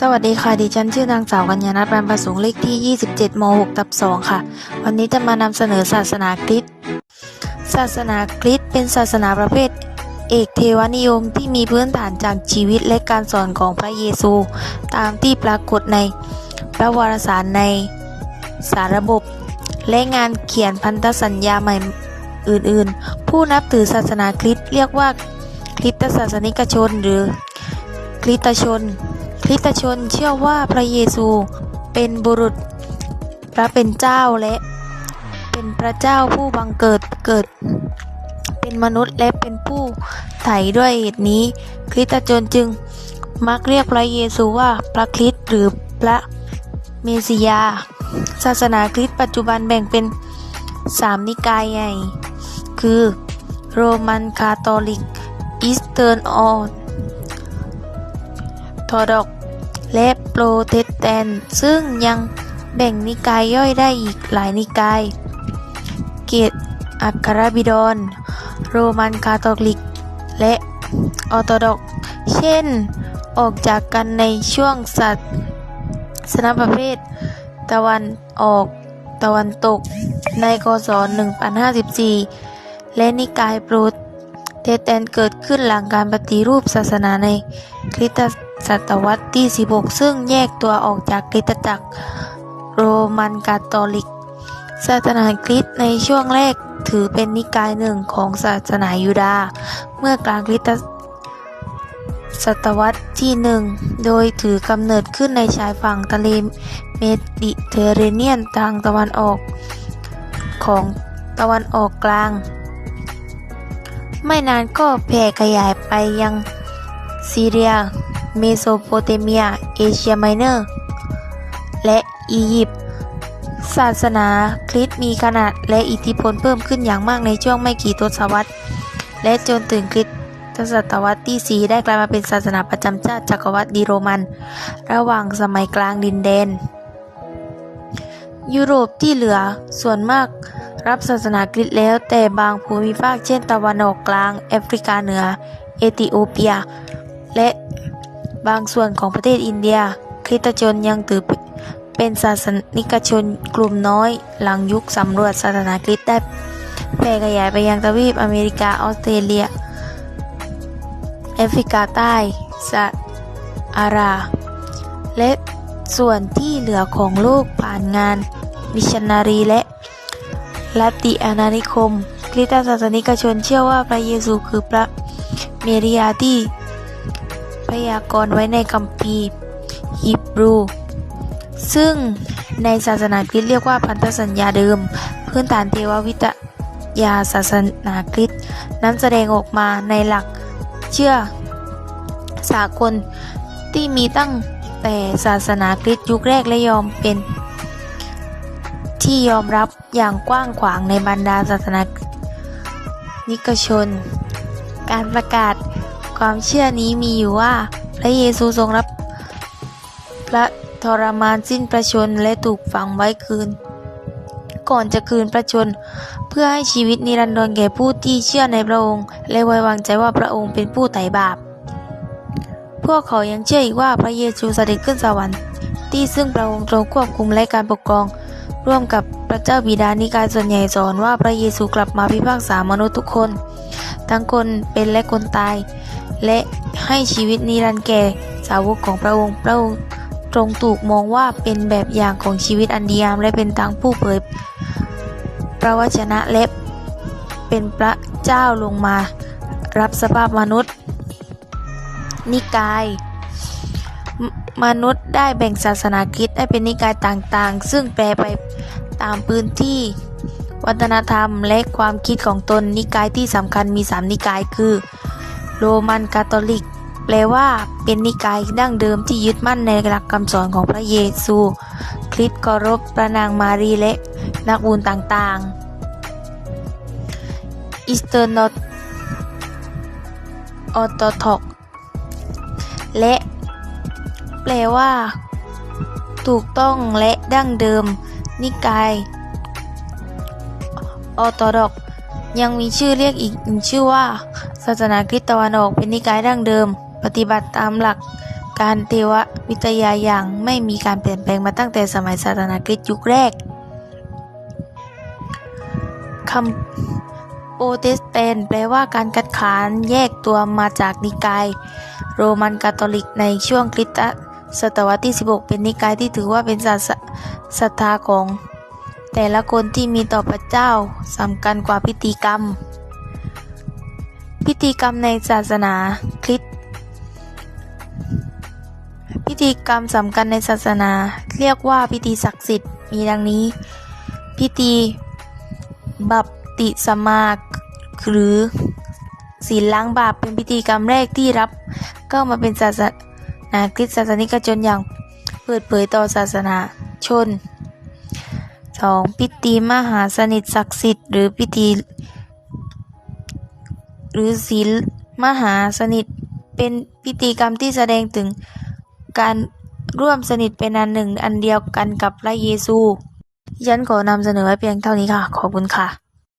สวัสดีค่ะ ดิฉันชื่อนางสาวกัญญาณัฐบรรประสงค์เลขที่ 27ม6ทับ2ค่ะ วันนี้จะมานำเสนอศาสนาคริสต์ ศาสนาคริสต์เป็นศาสนาประเภท เอกเทวนิยมที่มีพื้นฐานจากชีวิตและการสอนของพระเยซู ตามที่ปรากฏในพระวารสารในสารระบบ และงานเขียนพันธสัญญาใหม่อื่นๆ ผู้นับถือศาสนาคริสต์เรียกว่าคริสตศาสนิกชนหรือคริสตชน ริสตชนเชื่อว่าพระเยซูเป็นบุรุษพระเป็นเจ้าและเป็นพระเจ้าผู้บังเกิดเกิด เป็นมนุษย์และเป็นผู้ไถ่ด้วยเหตุนี้ คริสตชนจึงมักเรียกพระเยซูว่าพระคริสต์หรือพระเมสสิยา ศาสนาคริสต์ปัจจุบันแบ่งเป็นสามนิกายใหญ่ คือโรมันคาทอลิก อีสเทิร์นออร์ทอดอก และโปรเตสแตนต์ซึ่งยังแบ่งนิกายย่อยได้อีกหลายนิกาย เกตอัครบิดรโรมันคาทอลิก และออร์โธดอกเช่น ออกจากกันในช่วงศาสนประเภท ตะวันออกตะวันตกในคศ1054 และนิกายโปรเตสแตนต์เกิดขึ้นหลังการปฏิรูปศาสนาในคริสต ศตวรรษที่ 16 ซึ่งแยกตัวออกจากคริสตจักรโรมันคาทอลิก ศาสนาคริสต์ในช่วงแรกถือเป็นนิกายหนึ่งของศาสนายูดาห์เมื่อกลางคริสตศตวรรษที่หนึ่งโดยถือกำเนิดขึ้นในชายฝั่งทะเลเมดิเตอร์เรเนียนทางตะวันออกของตะวันออกกลาง ไม่นานก็แผ่ขยายไปยังซีเรีย เมโสโปเตเมีย เอเชียไมเนอร์ และอียิปต์ศาสนาคริสต์มีขนาดและอิทธิพลเพิ่มขึ้นอย่างมากในช่วงไม่กี่ทศวรรษ และจนถึงคริสตศตวรรษที่ 4 ได้กลายมาเป็นศาสนาประจำชาติจักรวรรดิโรมัน ระหว่างสมัยกลางดินแดน ยุโรปที่เหลือส่วนมากรับศาสนาคริสต์แล้ว แต่บางภูมิภาคเช่นตะวันออกกลาง แอฟริกาเหนือ เอธิโอเปีย และ บางส่วนของประเทศอินเดีย คริสตชนยังถือเป็นศาสนิกชนกลุ่มน้อย หลังยุคสำรวจศาสนาคริสต์ได้แพร่ขยายไปยังทวีปอเมริกาออสเตรเลียแอฟริกาใต้ซาอารา และส่วนที่เหลือของโลกผ่านงานมิชชันนารีและลัตติอาณานิคม คริสตศาสนิกชนเชื่อว่าพระเยซูคือพระเมริยาที่ พยากรณ์ไว้ในคัมภีร์ฮีบรู ซึ่งในศาสนาคริสต์เรียกว่าพันธสัญญาเดิม พื้นฐานเทววิทยาศาสนาคริสต์นั้นแสดงออกมาในหลักเชื่อสากลที่มีตั้งแต่ศาสนาคริสต์ยุคแรกและยอมเป็นที่ยอมรับอย่างกว้างขวางในบรรดาศาสนานิกชน การประกาศ ความเชื่อนี้มีอยู่ว่า พระเยซูทรงรับพระทรมานสิ้นประชนและถูกฝังไว้คืน ก่อนจะคืนพระชน เพื่อให้ชีวิตนิรันดรแก่ผู้ที่เชื่อในพระองค์ และไว้วางใจว่าพระองค์เป็นผู้ไถ่บาป พวกเขายังเชื่ออีกว่าพระเยซูเสด็จขึ้นสวรรค์ที่ซึ่งพระองค์ทรงควบคุมและการปกครอง ร่วมกับพระเจ้าบิดานิกายส่วนใหญ่สอนว่าพระเยซูกลับมาพิพากษามนุษย์ทุกคน ทั้งคนเป็นและคนตาย และให้ชีวิตนิรันดร์แก่สาวกของพระองค์ พระองค์ทรงถูกมองว่าเป็นแบบอย่างของชีวิตอันดีงามและเป็นทางผู้เผยพระวจนะและเป็นพระเจ้าลงมารับสภาพมนุษย์ นิกาย มนุษย์ได้แบ่งศาสนาคริสต์ให้เป็นนิกายต่างๆ ซึ่งแปลไปตามพื้นที่ วัฒนธรรมและความคิดของตนนิกายที่สำคัญมีสามนิกายคือ โรมันคาทอลิก แปลว่าเป็นนิกายดั้งเดิมที่ยึดมั่นในหลักคำสอนของพระเยซู คริสต์เคารพพระนางมารีและนักบุญต่างๆอีสเตอร์นออโตทอกและ แปลว่า ถูกต้องและดั้งเดิม นิกายออร์โดอกยังมีชื่อเรียกอีกชื่อว่า ศาสนาคริสต์ตะวันออกเป็นนิกายดั้งเดิม ปฏิบัติตามหลักการเทววิทยาอย่างไม่มีการเปลี่ยนแปลงมาตั้งแต่สมัยศาสนาคริสต์ยุคแรกคำโปรเตสแตนแปลว่าการคัดค้านแยกตัวมาจากนิกาย โรมันคาทอลิกในช่วงคริสตศตวรรษที่ 16 เป็นนิกายที่ถือว่าเป็นศาสศรัทธาของ แต่ละคนที่มีต่อพระเจ้าสำคัญกว่าพิธีกรรม พิธีกรรมในศาสนาคริสต์พิธีกรรมสำคัญในศาสนา เรียกว่าพิธีศักดิ์สิทธิ์มีดังนี้ พิธีบัพติศมาหรือศีลล้างบาปเป็นพิธีกรรมแรกที่รับเข้ามาเป็นศาสนาคริสต์ศาสนิกชนอย่างเปิดเผยต่อศาสนาชน 2. พิธีมหาสนิทศักดิ์สิทธิ์หรือพิธี หรือศีลมหาสนิท เป็นพิธีกรรมที่แสดงถึงการร่วมสนิทเป็นอันหนึ่งอันเดียวกันกับพระเยซูฉันขอนำเสนอไว้เพียงเท่านี้ค่ะ ขอบคุณค่ะ